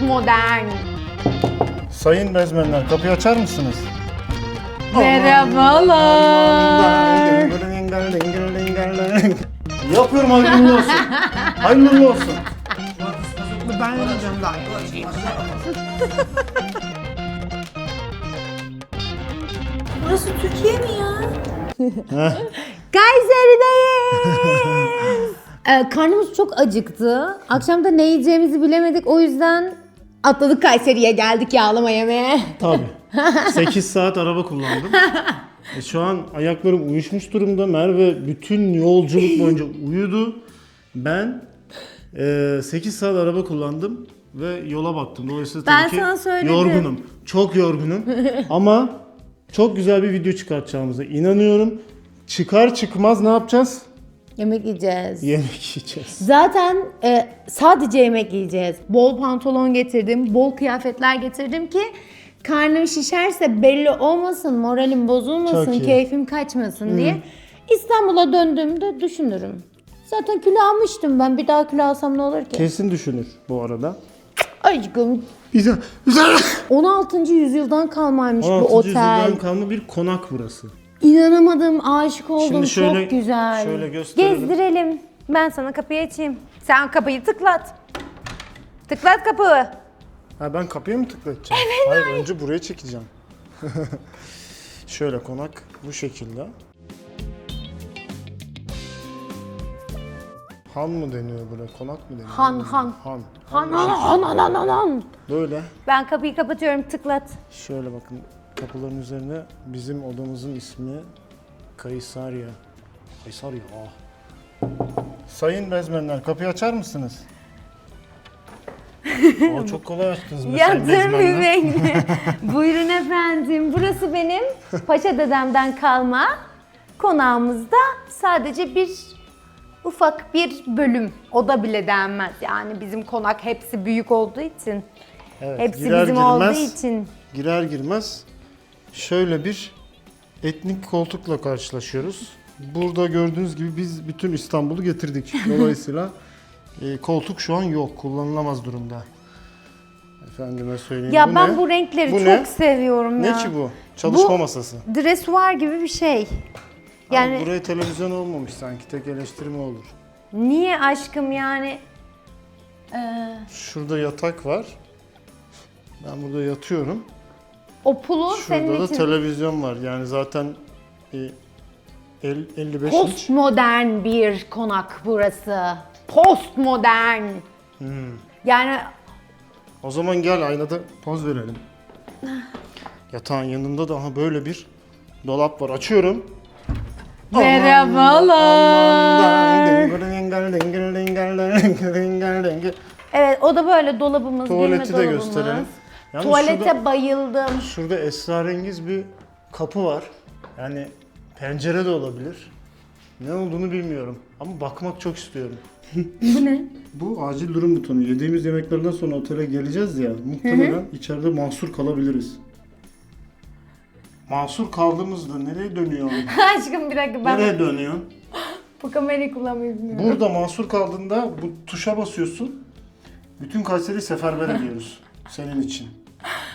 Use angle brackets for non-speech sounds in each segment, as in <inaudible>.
Postmodern. Sayın bezmenler kapıyı açar mısınız? Merhabalar. <laughs> Yapıyorum hayırlı olsun. Hayırlı olsun. Burası Türkiye mi ya? Kayseri'deyiz. <laughs> Ee, karnımız çok acıktı. Akşam da ne yiyeceğimizi bilemedik. O yüzden atladık Kayseri'ye geldik yağlama yemeye. Tabii. <laughs> 8 saat araba kullandım. E şu an ayaklarım uyuşmuş durumda. Merve bütün yolculuk boyunca uyudu. Ben e, 8 saat araba kullandım ve yola baktım. Dolayısıyla Ben tabii ki sana söyledim. yorgunum. Çok yorgunum. <laughs> Ama çok güzel bir video çıkartacağımıza inanıyorum. Çıkar çıkmaz ne yapacağız? Yemek yiyeceğiz. Yemek yiyeceğiz. Zaten e, sadece yemek yiyeceğiz. Bol pantolon getirdim, bol kıyafetler getirdim ki karnım şişerse belli olmasın, moralim bozulmasın, iyi. keyfim kaçmasın diye. İstanbul'a döndüğümde düşünürüm. Zaten kilo almıştım ben. Bir daha kilo alsam ne olur ki? Kesin düşünür bu arada. Aşkım Güzel. Güzel. 16. yüzyıldan kalmaymış bu 16. otel. yüzyıldan kalma bir konak burası. İnanamadım, aşık oldum. Şimdi şöyle- Çok güzel. şöyle gösterelim. Gezdirelim. Ben sana kapıyı açayım. Sen kapıyı tıklat. Tıklat kapıyı. Ha ben kapıya mı tıklatacağım? Hayır önce buraya çekeceğim. <laughs> Şöyle konak bu şekilde. Han mı deniyor buraya? Konak mı deniyor? Han, Ne han. Han. Han han han han han han. Böyle. Ben kapıyı kapatıyorum tıklat. Şöyle bakın kapıların üzerine bizim odamızın ismi Kaysarya. Kaysarya. Ah. Sayın bezmenler kapıyı açar mısınız? <laughs> Aa, çok kolay açtınız be sayın Yatır bezmenler. beni. <laughs> Buyurun efendim. Burası benim paşa dedemden kalma konağımızda sadece bir ufak bir bölüm. Oda bile denmez. Yani bizim konak hepsi büyük olduğu için. Evet, hepsi girer bizim girmez- olduğu için. girer girmez şöyle bir etnik koltukla karşılaşıyoruz. Burada gördüğünüz gibi biz bütün İstanbul'u getirdik. <laughs> Dolayısıyla e, koltuk şu an yok, kullanılamaz durumda. Efendime söyleyeyim. Ya bu ben ne? bu renkleri Bu çok ne? seviyorum Ne ya. ki bu? Çalışma Bu- masası. Dresuar gibi bir şey. Yani Yani buraya televizyon olmamış sanki. Tek eleştirme olur. niye aşkım yani? Ee, Şurada yatak var. Ben burada yatıyorum. O pulu Şurada senin da için televizyon var. Yani zaten e, el- 55 inç. postmodern bir konak burası. Postmodern. Hmm. Yani O zaman gel aynada poz verelim. Yatağın yanında da aha böyle bir dolap var. Açıyorum. evet o da böyle dolabımız, Tuvaleti girme de dolabımız. gösterelim. Yalnız Tuvalete şurada, bayıldım. şurada esrarengiz bir kapı var. Yani pencere de olabilir. Ne olduğunu bilmiyorum. Ama bakmak çok istiyorum. <laughs> Bu ne? Bu acil durum butonu. Yediğimiz yemeklerden sonra otele geleceğiz ya. Muhtemelen içeride mahsur kalabiliriz. Mahsur kaldığımızda nereye dönüyor? <laughs> Aşkım bir dakika ben nereye dönüyor? bu kamerayı kullanmayı bilmiyorum. Burada mahsur kaldığında bu tuşa basıyorsun. Bütün Kayseri'yi seferber ediyoruz. <laughs> Senin için.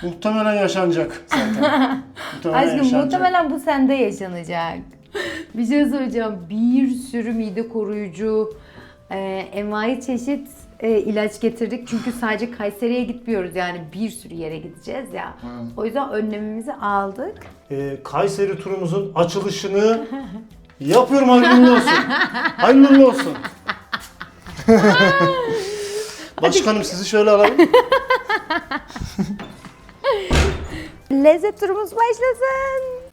Muhtemelen yaşanacak zaten. <laughs> Muhtemelen Aşkım yaşanacak. muhtemelen bu sende yaşanacak. bir şey söyleyeceğim. Bir sürü mide koruyucu, e, envai çeşit e, ilaç getirdik. Çünkü sadece Kayseri'ye gitmiyoruz yani bir sürü yere gideceğiz ya. O yüzden önlemimizi aldık. Ee, Kayseri turumuzun açılışını <laughs> yapıyorum hayırlı olsun. Hayırlı olsun. <laughs> Başkanım sizi şöyle alalım. <laughs> Lezzet turumuz başlasın.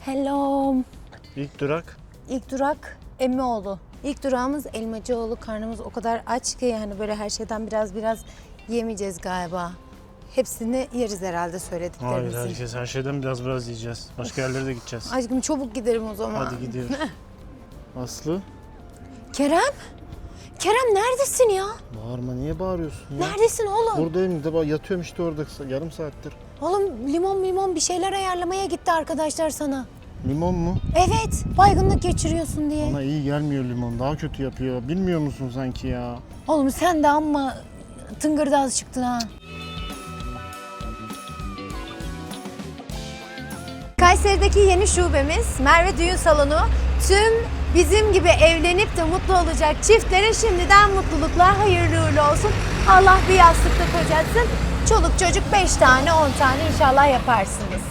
Hello. İlk durak. İlk durak Emmioğlu. İlk durağımız Elmacıoğlu. Karnımız o kadar aç ki yani böyle her şeyden biraz biraz yemeyeceğiz galiba. Hepsini yeriz herhalde Hayır söylediklerimizin. herkes her şeyden biraz biraz yiyeceğiz. Başka yerlere de gideceğiz. Aşkım çabuk gidelim o zaman. Hadi gidiyoruz. <laughs> Aslı Kerem? Kerem neredesin ya? bağırma niye bağırıyorsun ya? Neredesin oğlum? Buradayım de bak yatıyorum işte orada yarım saattir. Oğlum limon limon bir şeyler ayarlamaya gitti arkadaşlar sana. Limon mu? Evet, baygınlık geçiriyorsun diye. Bana iyi gelmiyor limon. Daha kötü yapıyor. Bilmiyor musun sanki ya? Oğlum sen de amma tıngırdağız çıktın ha. Kayseri'deki yeni şubemiz Merve Düğün Salonu tüm bizim gibi evlenip de mutlu olacak çiftlere şimdiden mutluluklar hayırlı uğurlu olsun. Allah bir yastıkta kocatsın. Çoluk çocuk 5 tane 10 tane inşallah yaparsınız.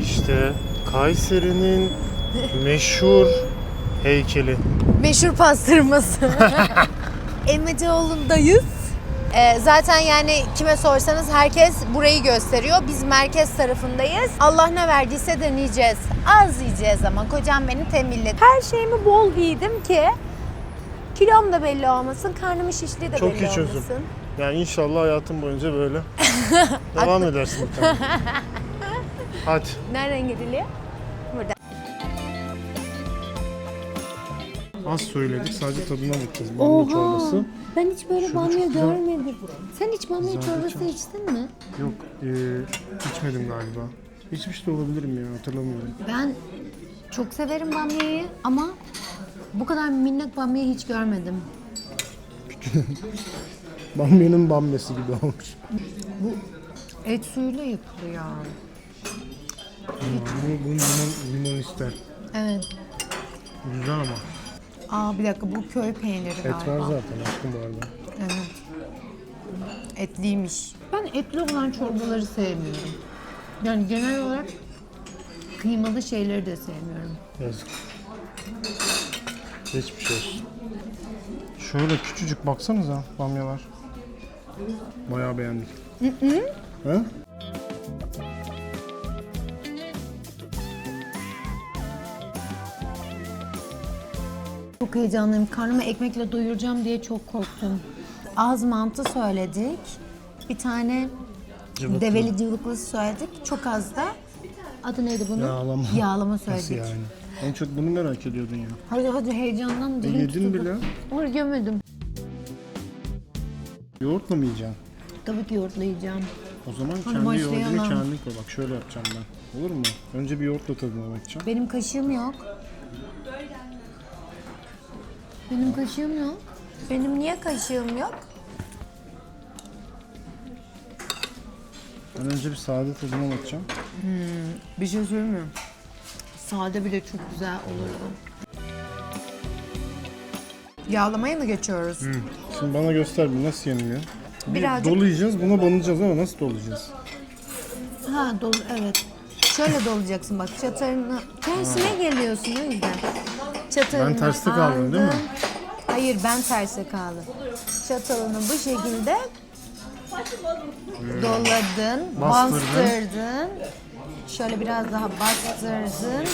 İşte Kayseri'nin meşhur heykeli. Meşhur pastırması. <laughs> Elmacıoğlu'ndayız. Ee, zaten yani kime sorsanız herkes burayı gösteriyor. Biz merkez tarafındayız. Allah ne verdiyse deneyeceğiz. Az yiyeceğiz ama kocam beni tembihledi. Her şeyimi bol giydim ki kilom da belli olmasın, karnımın şişliği de Çok belli iyi çözüm. olmasın. Yani inşallah hayatın boyunca böyle <laughs> devam edersin. bir tane. <laughs> Hadi. Nereden gidiliyor? Az söyledik. Sadece tadına bakacağız. Bamya çorbası. Ben hiç böyle Şöyle bamya çok güzel. görmedim. Sen hiç bamya çorbası içtin mi? Yok. E, içmedim galiba. İçmiş de olabilirim ya. Hatırlamıyorum. Ben çok severim bamyayı ama bu kadar minnak bamyayı hiç görmedim. <laughs> Bamyanın bamyası gibi olmuş. Et suyuyla yapılıyor. Bunu, bunu limon, limon ister. Evet. Güzel ama. Aa bir dakika bu köy peyniri Et galiba. var zaten aşkım bu arada. Evet. Etliymiş. Ben etli olan çorbaları sevmiyorum. Yani genel olarak kıymalı şeyleri de sevmiyorum. Yazık. Geçmiş olsun. Şöyle küçücük baksanıza bamyalar. Bayağı beğendik. He? Heyecanlıyım. Karnımı ekmekle doyuracağım diye çok korktum. Az mantı söyledik. Bir tane Cıvıklı. develi cıvıklısı söyledik. Çok az da adı neydi bunun? Yağlama. Yağlama Nasıl söyledik. yani? En çok bunu merak ediyordun ya. Hadi hadi heyecandan E, dilim yedin tutuldu. bile. Onu gömedim. Yoğurtla mı yiyeceksin? Tabii ki yoğurtlayacağım. O zaman Hadi kendi yoğurdunu kendin koy. Bak şöyle yapacağım ben. Olur mu? Önce bir yoğurtla tadına bakacağım. Benim kaşığım yok. Benim kaşığım yok. Benim niye kaşığım yok? Ben önce bir sade tadına bakacağım. Bir şey söyleyeyim mi? Sade bile çok güzel olurdu. Yağlamaya mı geçiyoruz? Şimdi bana göster bir nasıl yeniliyor. Bir Birazcık- dolayacağız, buna banacağız ama nasıl dolayacağız? Ha dolu evet. Şöyle dolayacaksın bak çatarını. Tersine geliyorsun o yüzden. Çatalını Ben terste kaldım, değil mi? aldın. Hayır ben terse kaldım. Çatalını bu şekilde doladın, Bastırdın. bastırdın. Şöyle biraz daha bastırdın.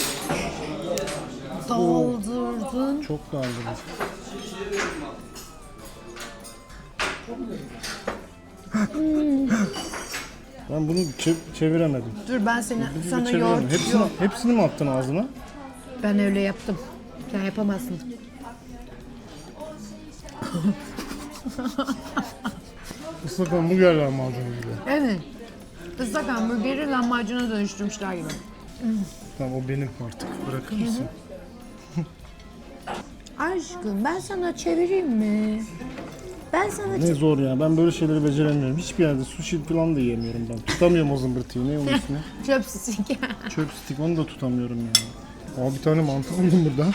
Doldurdun. Çok daldırır. ben bunu çe- çeviremedim. Dur ben seni Bir sana çeviremedim. yoğurt Hepsini, yok. hepsini mi attın ağzına? Ben öyle yaptım. Sen yapamazsın. <laughs> Islak hamburger lahmacunu gibi. Evet. Islak hamburgeri lahmacuna dönüştürmüşler gibi. Tamam o benim artık. Bırakır mısın? <laughs> Aşkım ben sana çevireyim mi? Ben sana Ne zor ya. Ben böyle şeyleri beceremiyorum. Hiçbir yerde sushi falan da yiyemiyorum ben. Tutamıyorum o zımbırtıyı. Ne onun <laughs> ismi? çöp sisik. Çöp stick onu da tutamıyorum ya. Aa bir tane mantı buldum burada.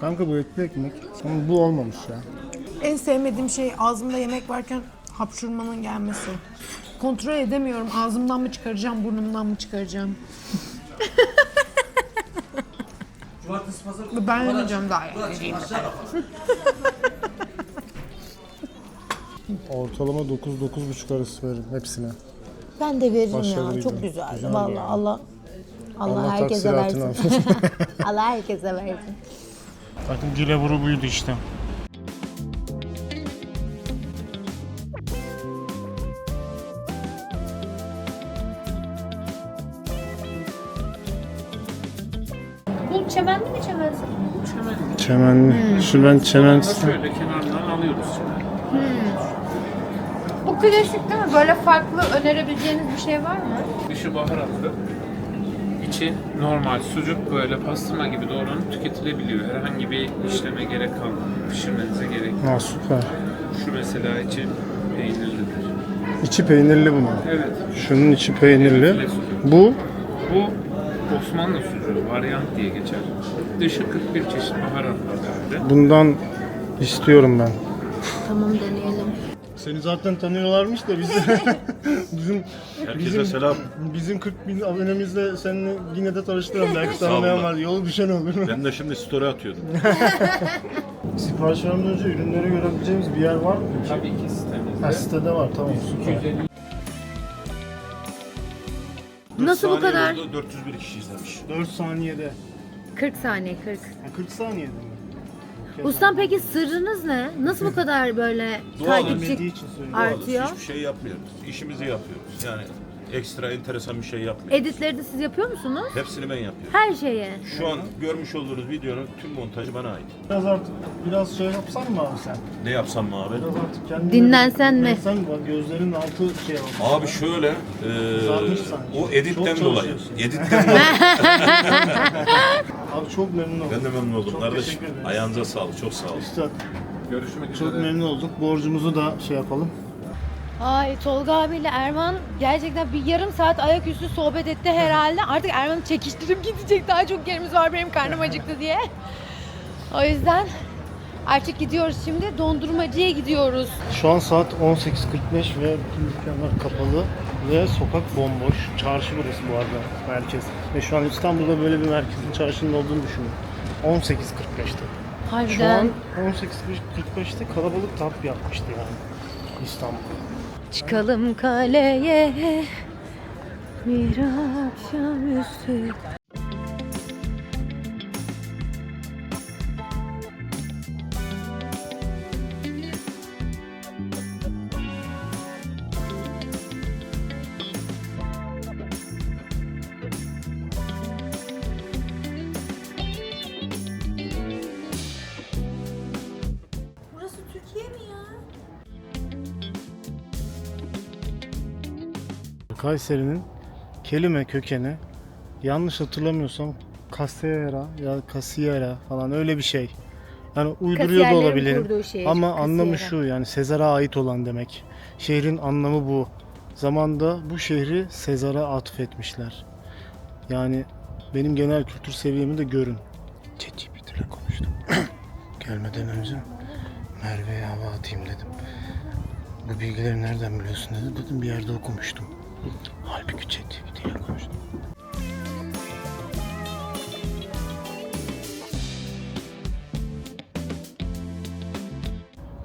Kanka bu etli ekmek. Ama bu olmamış ya. En sevmediğim şey ağzımda yemek varken hapşurmanın gelmesi. Kontrol edemiyorum. Ağzımdan mı çıkaracağım, burnumdan mı çıkaracağım? ben yemeyeceğim daha yani. Ortalama 9-9,5 arası veririm hepsine. Ben de veririm Başarılıydı. ya. Çok güzeldi. Güzeldi Vallahi yani. Allah Allah, Allah herkese taksiratını versin. <laughs> Allah herkese versin. Bakın gilavuru buydu işte. burası? Çemenli. Şu ben çemen... Şöyle kenarından alıyoruz şimdi. Bu klasik değil mi? Böyle farklı önerebileceğiniz bir şey var mı? Dışı baharatlı. İçi normal sucuk böyle pastırma gibi doğranıp tüketilebiliyor. Herhangi bir işleme gerek kalmadı. Pişirmenize gerek yok. Ha süper. Şu mesela içi peynirlidir. İçi peynirli bunun. Evet. Şunun içi peynirli. Sucuk. Bu Bu Osmanlı sucuğu, varyant diye geçer. Dışı 41 çeşit baharat var herhalde. bundan istiyorum ben. Tamam deneyelim. Seni zaten tanıyorlarmış da biz <laughs> bizim Herkese selam. bizim 40 bin abonemizle seninle yine de tanıştıralım. Belki tanımayan olun. var. Yol düşen olur. <laughs> Ben de şimdi story atıyordum. <laughs> Sipariş vermeden önce ürünleri görebileceğimiz bir yer var mı? Tabii ki sitemizde. Ha sitede var tamam süper. 250 Nasıl bu kadar? oldu, 401 kişi izlemiş. 4 saniyede. 40 saniye 40. Ha, 40 saniyede mi? Ustam peki sırrınız ne? Nasıl bu kadar böyle <laughs> Doğal takipçi için söylüyorum. artıyor? Hiçbir şey yapmıyoruz. İşimizi yapıyoruz. Yani ekstra enteresan bir şey yapmıyoruz. Editleri de siz yapıyor musunuz? Hepsini ben yapıyorum. Her şeyi. Şu an görmüş olduğunuz videonun tüm montajı bana ait. Biraz artık biraz şey yapsan mı abi sen? Ne yapsam mı abi? Biraz artık kendini Dinlensen mi? Dinlensen bak gözlerinin altı şey olmuş. Abi şöyle, e, Kızarmış sanki. o editten Çok dolayı. çalışıyorsun. Editten dolayı. <laughs> <laughs> Abi çok memnun oldum. ben de memnun oldum Çok kardeşim. teşekkür ederim. Ayağınıza sağlık, çok sağ olun. Üstad Görüşmek çok üzere. memnun olduk. Borcumuzu da şey yapalım. Ay Tolga abiyle Erman gerçekten bir yarım saat ayaküstü sohbet etti herhalde. <laughs> Artık Erman'ı çekiştirip gidecek. Daha çok yerimiz var benim karnım <laughs> acıktı diye. O yüzden artık gidiyoruz şimdi. Dondurmacıya gidiyoruz. Şu an saat 18.45 ve bütün dükkanlar kapalı ve sokak bomboş. Çarşı burası bu arada merkez. Ve şu an İstanbul'da böyle bir merkezin çarşının olduğunu düşünün. 18.45'te. Şu an Harbiden. 18.45'te kalabalık tap yapmıştı yani İstanbul. Çıkalım kaleye bir akşamüstü. Burası Kayseri'nin kelime kökeni yanlış hatırlamıyorsam Kasera ya Kasiyera falan öyle bir şey. Yani uyduruyor da olabilirim. şehir, Ama anlamı Kasiyera. şu yani Sezar'a ait olan demek. Şehrin anlamı bu. Zamanda bu şehri Sezar'a atfetmişler. Yani benim genel kültür seviyemi de görün. ChatGPT ile konuştum. <coughs> Gelmeden önce Merve'ye hava atayım dedim. Bu bilgileri nereden biliyorsun dedi. Dedim bir yerde okumuştum. Halbuki ChatGPT ile konuştum.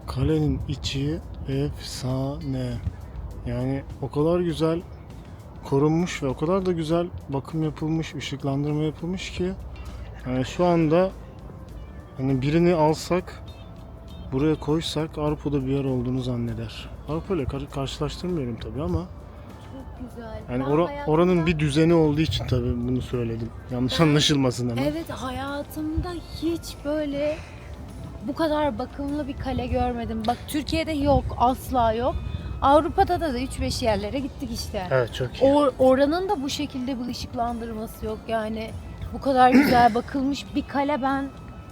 Kalenin içi efsane. Yani o kadar güzel korunmuş ve o kadar da güzel bakım yapılmış, ışıklandırma yapılmış ki yani şu anda hani birini alsak buraya koysak Avrupa'da bir yer olduğunu zanneder. Avrupa ile kar- karşılaştırmıyorum tabii ama güzel. yani ora- hayatımda- oranın bir düzeni olduğu için tabii bunu söyledim. Yanlış <laughs> anlaşılmasın ama. Evet hayatımda hiç böyle bu kadar bakımlı bir kale görmedim. Bak Türkiye'de yok asla yok. Avrupa'da da 3-5 yerlere gittik işte. Evet çok iyi. Or- oranın da bu şekilde bir ışıklandırması yok yani. Bu kadar <clears throat> güzel bakılmış bir kale ben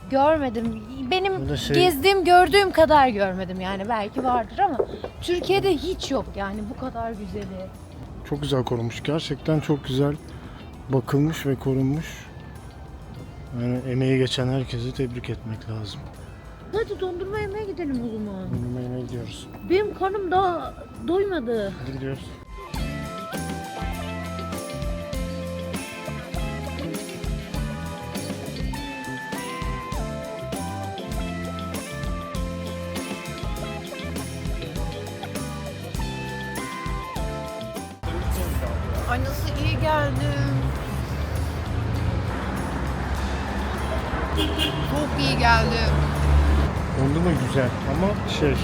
görmedim. Benim şey- gezdiğim, gördüğüm kadar görmedim yani. Belki vardır ama Türkiye'de hiç yok yani bu kadar güzeli. Çok güzel korunmuş. Gerçekten çok güzel bakılmış ve korunmuş. Yani emeği geçen herkesi tebrik etmek lazım. Hadi dondurma yemeye gidelim o zaman. Dondurma yemeye gidiyoruz. Benim karnım daha doymadı. Hadi gidiyoruz. Ay nasıl iyi geldim. Çok iyi geldim. Dondurma güzel ama şey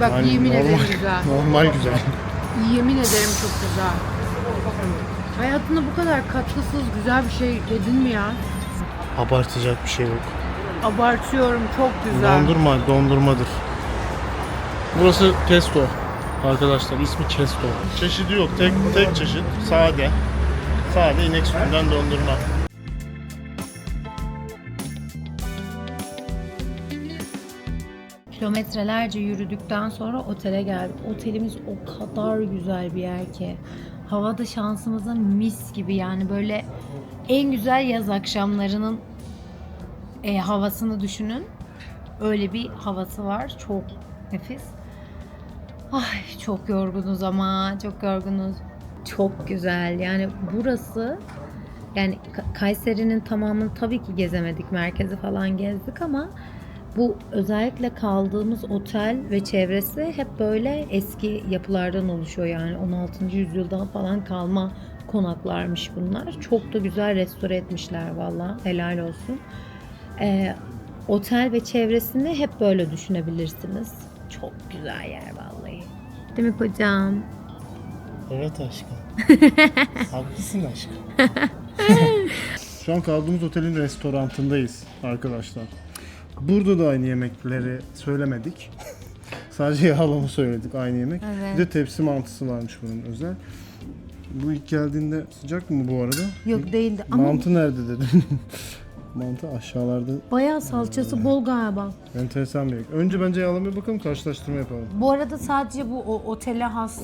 Bak yani yemin normal, ederim güzel. normal güzel. Yemin ederim çok güzel. Hayatında bu kadar katkısız güzel bir şey yedin mi ya? Abartacak bir şey yok. Abartıyorum çok güzel. Dondurma, dondurmadır. Burası Kesto. Arkadaşlar ismi Kesto. Çeşidi yok. Tek tek çeşit. Sade. Sade inek sütünden dondurma. Kilometrelerce yürüdükten sonra otele geldik. Otelimiz o kadar güzel bir yer ki. Hava da şansımıza mis gibi yani böyle en güzel yaz akşamlarının e, havasını düşünün. Öyle bir havası var. Çok nefis. Ay çok yorgunuz ama çok yorgunuz. Çok güzel. Yani burası yani Ka- Kayseri'nin tamamını tabii ki gezemedik. Merkezi falan gezdik ama bu özellikle kaldığımız otel ve çevresi hep böyle eski yapılardan oluşuyor yani 16. yüzyıldan falan kalma konaklarmış bunlar. Çok da güzel restore etmişler valla helal olsun. Ee, otel ve çevresini hep böyle düşünebilirsiniz. Çok güzel yer vallahi. Değil mi kocam? Evet aşkım. <laughs> Haklısın aşkım. <laughs> Şu an kaldığımız otelin restorantındayız arkadaşlar. Burada da aynı yemekleri söylemedik. <laughs> Sadece yağlama söyledik aynı yemek. Bir de tepsi mantısı varmış bunun özel. Bu ilk geldiğinde sıcak mı bu arada? Yok değildi ama Mantı nerede dedin? Mantı aşağılarda. bayağı salçası bol galiba. Enteresan bir yemek. Önce bence yağlamaya bakalım karşılaştırma yapalım. Bu arada sadece bu o, otele has,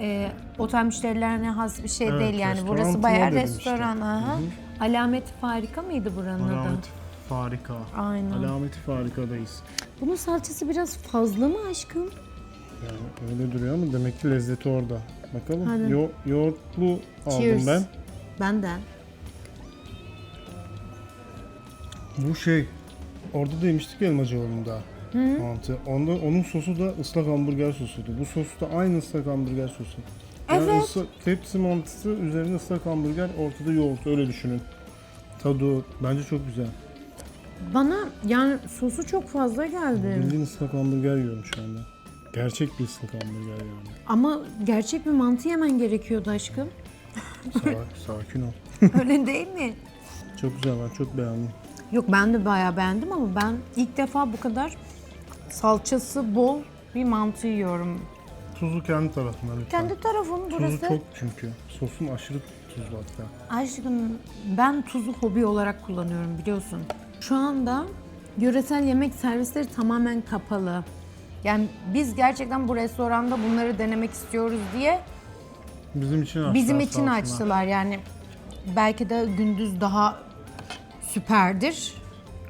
e, otel müşterilerine has bir şey Evet, değil yani. restoran Burası bayağı dedim restoran. Aha. Alameti farika mıydı buranın adı? Alameti farika. Aynen. Alameti farikadayız. Bunun salçası biraz fazla mı aşkım? Yani öyle duruyor ama demek ki lezzeti orada. Bakalım. Yo- yoğurtlu aldım Cheers. ben. Benden. Bu şey orada da yemiştik ya Elmacıoğlu'nda. Mantı. Onda, onun sosu da ıslak hamburger sosuydu. Bu sos da aynı ıslak hamburger sosu. Yani Evet. ıslak, tepsi mantısı üzerine ıslak hamburger ortada yoğurt öyle düşünün. Tadı bence çok güzel. Bana yani sosu çok fazla geldi. Bildiğin ıslak hamburger yiyorum şu anda. Gerçek bir ıslak hamburger yani. Ama gerçek bir mantı yemen gerekiyordu aşkım. Sa- sakin ol. <laughs> Öyle değil mi? Çok güzel ben çok beğendim. Yok ben de bayağı beğendim ama ben ilk defa bu kadar salçası bol bir mantı yiyorum. Tuzu kendi tarafından lütfen. Kendi tarafım burası. Tuzu çok çünkü. Sosun aşırı tuzlu hatta. Aşkım ben tuzu hobi olarak kullanıyorum biliyorsun. Şu anda yöresel yemek servisleri tamamen kapalı. Yani biz gerçekten bu restoranda bunları denemek istiyoruz diye Bizim için açtılar. bizim için açtılar yani. Belki de gündüz daha süperdir.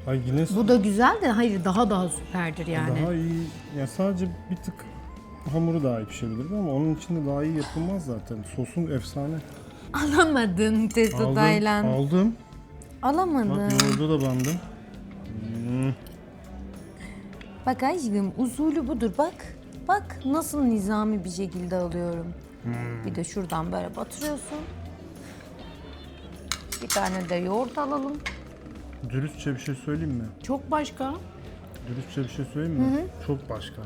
Ay yine Bu da güzel de hayır daha daha süperdir yani. daha iyi. Ya sadece bir tık hamuru daha iyi pişebilirdi ama onun içinde daha iyi yapılmaz zaten. Sosun efsane. Alamadın Aldım. Taylan. Aldım. Alamadın. Bak yoğurda da bandım. Bak aşkım usulü budur bak. Bak nasıl nizami bir şekilde alıyorum. Bir de şuradan böyle batırıyorsun. Bir tane de yoğurt alalım. Dürüstçe bir şey söyleyeyim mi? Çok başka. Dürüstçe bir şey söyleyeyim mi? Çok başka.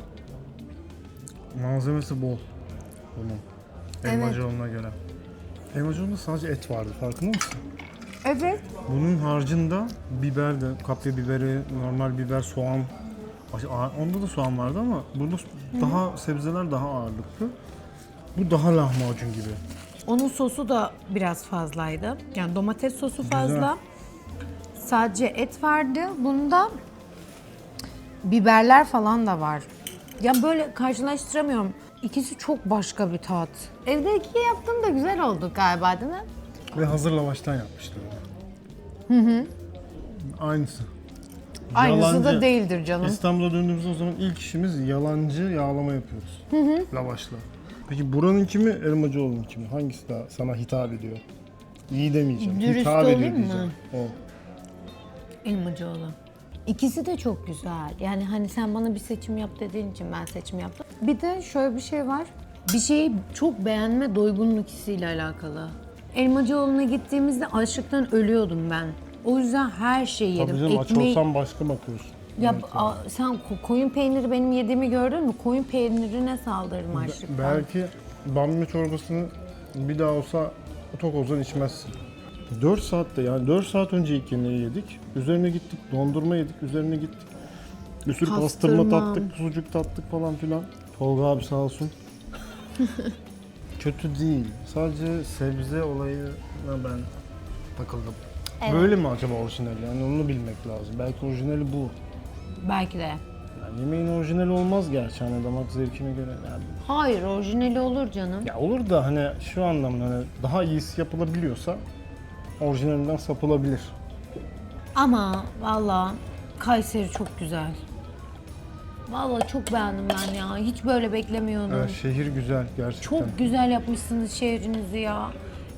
Malzemesi bol. Bunun. Elmacıoğlu'na göre. Elmacıoğlu'nda sadece et vardı farkında mısın? Evet. Bunun harcında biber de, kapya biberi, normal biber, soğan. Onda da soğan vardı ama burada daha sebzeler daha ağırlıklı. Bu daha lahmacun gibi. Onun sosu da biraz fazlaydı. Yani domates sosu fazla. Sadece et vardı. Bunda biberler falan da var. Ya böyle karşılaştıramıyorum. İkisi çok başka bir tat. Evde iki yaptım da güzel oldu galiba değil mi? Ve hazır lavaştan yapmışlar. Hı hı. Aynısı. Aynısı da değildir canım. İstanbul'a döndüğümüzde o zaman ilk işimiz yalancı yağlama yapıyoruz. Lavaşla. Peki buranın kimi, Elmacıoğlu'nun kimi? Hangisi daha sana hitap ediyor? İyi demeyeceğim. Dürüst hitap ediyor mı? diyeceğim. O. Elmacıoğlu. İkisi de çok güzel. Yani hani sen bana bir seçim yap dediğin için ben seçim yaptım. Bir de şöyle bir şey var. Bir şeyi çok beğenme doygunluk hissiyle alakalı. Elmacıoğlu'na gittiğimizde açlıktan ölüyordum ben. O yüzden her şeyi yedim. Tabii canım aç Ekmeği- olsam başka bakıyorsun. Ya a- sen ko- koyun peyniri benim yediğimi gördün mü? Koyun peynirine saldırırım açlıktan. Belki bamya çorbasını bir daha olsa tok olsan içmezsin. 4 saatte yani 4 saat önce ilk yemeği yedik. Üzerine gittik dondurma yedik. Üzerine gittik. Bir sürü pastırma Pastırma. tattık, sucuk tattık falan filan. Tolga abi sağ olsun. <laughs> Kötü değil. Sadece sebze olayına ben takıldım. Böyle mi acaba orijinali? Yani onu bilmek lazım. Belki orijinali bu. Belki de. Yani yemeğin orijinali olmaz gerçi hani damak zevkine göre. Yani Hayır orijinali olur canım. ya olur da hani şu anlamda hani daha iyisi yapılabiliyorsa orijinalinden sapılabilir. Ama valla Kayseri çok güzel. Valla çok beğendim ben ya. Hiç böyle beklemiyordum. Evet, şehir güzel gerçekten. Çok güzel yapmışsınız şehrinizi ya.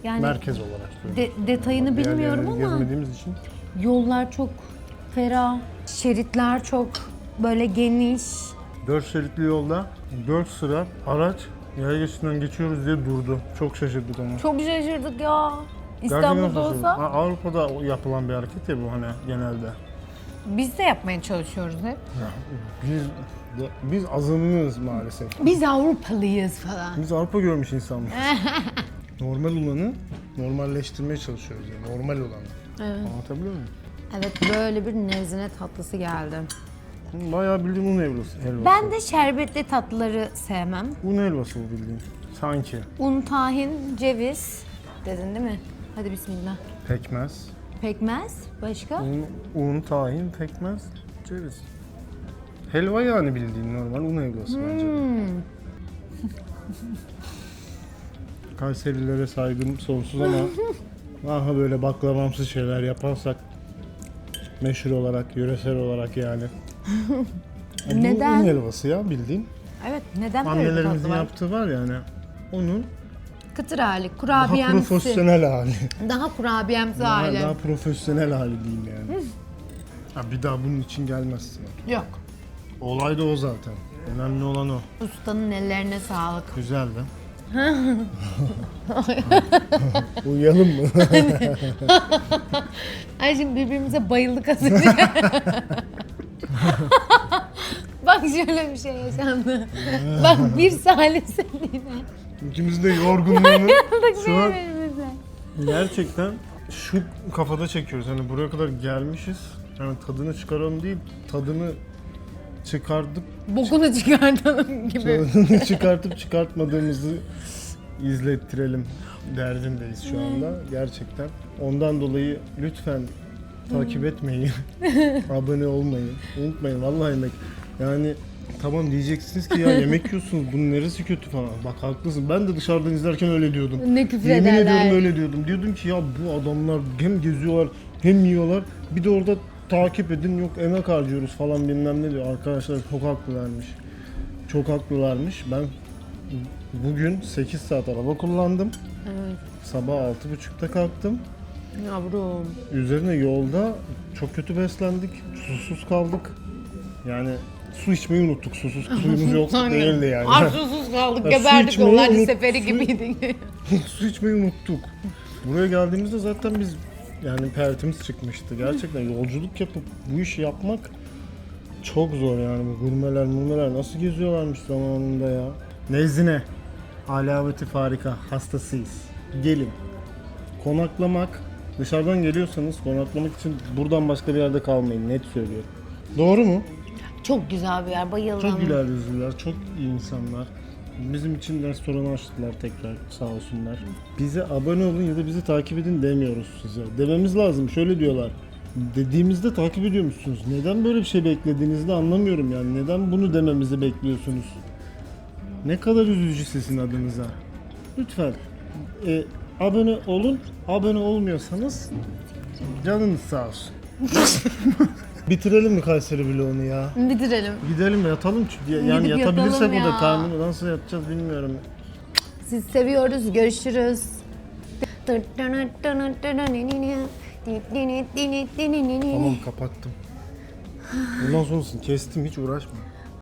Yani merkez olarak. de- detayını Diğer bilmiyorum yerleri ama gezmediğimiz için yollar çok ferah. Şeritler çok böyle geniş. 4 şeritli yolda 4 sıra araç yaya geçitinden geçiyoruz diye durdu. Çok şaşırdık ama. Çok şaşırdık ya. Gerçekten İstanbul'da olsa Ha, Avrupa'da yapılan bir hareket ya bu hani genelde. biz de yapmaya çalışıyoruz hep. Biz biz azınlığız maalesef. Biz Avrupalıyız falan. Biz Avrupa görmüş insanlar. <laughs> normal olanı normalleştirmeye çalışıyoruz yani normal olanı. Evet. Anlatabiliyor muyum? Evet böyle bir nevzine tatlısı geldi. Bayağı bildiğin un helvası. helvası. Ben de şerbetli tatlıları sevmem. Un helvası bu bildiğin. Sanki. Un, tahin, ceviz dedin değil mi? Hadi bismillah. Pekmez. Pekmez, başka? Un, un, tahin, pekmez, ceviz. Helva yani bildiğin normal un helvası bence de. Hmm. <laughs> Kayserililere saygım sonsuz ama <laughs> aha böyle baklavamsı şeyler yaparsak meşhur olarak, yöresel olarak yani. <laughs> E, bu Neden? un helvası ya bildiğin. Evet, neden böyle bir Annelerimizin var? yaptığı var yani. Onun Kıtır hali, daha kurabiyemsi. profesyonel hali. Daha kurabiyemsi Daha, hali. daha profesyonel hali diyeyim yani. Ha, bir daha bunun için gelmezsin. Yok. Olay da o zaten. Önemli olan o. Ustanın ellerine sağlık. Güzeldi. <laughs> Uyuyalım mı? <laughs> Ay şimdi birbirimize bayıldık az önce. <laughs> Bak şöyle bir şey yaşandı. Bak bir saliseliğine. İkimiz de yorgunluğunu <laughs> şu an gerçekten şu kafada çekiyoruz. Hani buraya kadar gelmişiz. Yani tadını çıkaralım değil, tadını çıkartıp Bokunu çıkartalım gibi. tadını çıkartıp çıkartmadığımızı izlettirelim derdindeyiz şu anda gerçekten. Ondan dolayı lütfen takip etmeyi, <laughs> abone olmayı unutmayın. Vallahi yemek yani tamam diyeceksiniz ki ya <laughs> yemek yiyorsunuz bunun neresi kötü falan. Bak haklısın. Ben de dışarıdan izlerken öyle diyordum. Ne küfür Yemin ederler. ediyorum öyle diyordum. Diyordum ki ya bu adamlar hem geziyorlar hem yiyorlar. Bir de orada takip edin yok emek harcıyoruz falan bilmem ne diyor. Arkadaşlar çok haklılarmış. Çok haklılarmış. Ben bugün 8 saat araba kullandım. Evet. Sabah 6.30'da kalktım. Yavrum. Üzerine yolda çok kötü beslendik. Susuz kaldık. Yani su içmeyi unuttuk. Susuz suyumuz <laughs> yok değildi yani. Aç susuz kaldık. Ya su Geberdik içmeyi yollarda unut- seferi su- gibiydik. <laughs> su içmeyi unuttuk. Buraya geldiğimizde zaten biz yani pertimiz çıkmıştı. Gerçekten yolculuk yapıp bu işi yapmak çok zor yani. Bu gurmeler murmeler nasıl geziyorlarmış zamanında ya. Nezdine. Alaveti farika. Hastasıyız. Gelin. Konaklamak. Dışarıdan geliyorsanız konaklamak için buradan başka bir yerde kalmayın. Net söylüyorum. Doğru mu? Çok güzel bir yer. Bayıldım. Çok güler yüzlüler, çok iyi insanlar. Bizim için restoranı açtılar tekrar sağ olsunlar. Bize abone olun ya da bizi takip edin demiyoruz size. Dememiz lazım. Şöyle diyorlar. Dediğimizde takip ediyormuşsunuz. Neden böyle bir şey beklediğinizde anlamıyorum yani. Neden bunu dememizi bekliyorsunuz? Ne kadar üzücü sizin adınıza. Lütfen e, abone olun. Abone olmuyorsanız canınız sağ olsun. <laughs> Bitirelim mi Kayseri vlogunu ya? Bitirelim. Gidelim yatalım çünkü yani Gidip yatabilirsek yatalım burada ya. karnını nasıl yatacağız bilmiyorum. Siz seviyoruz. Görüşürüz. Tamam kapattım. Bundan sonrasını kestim hiç uğraşma.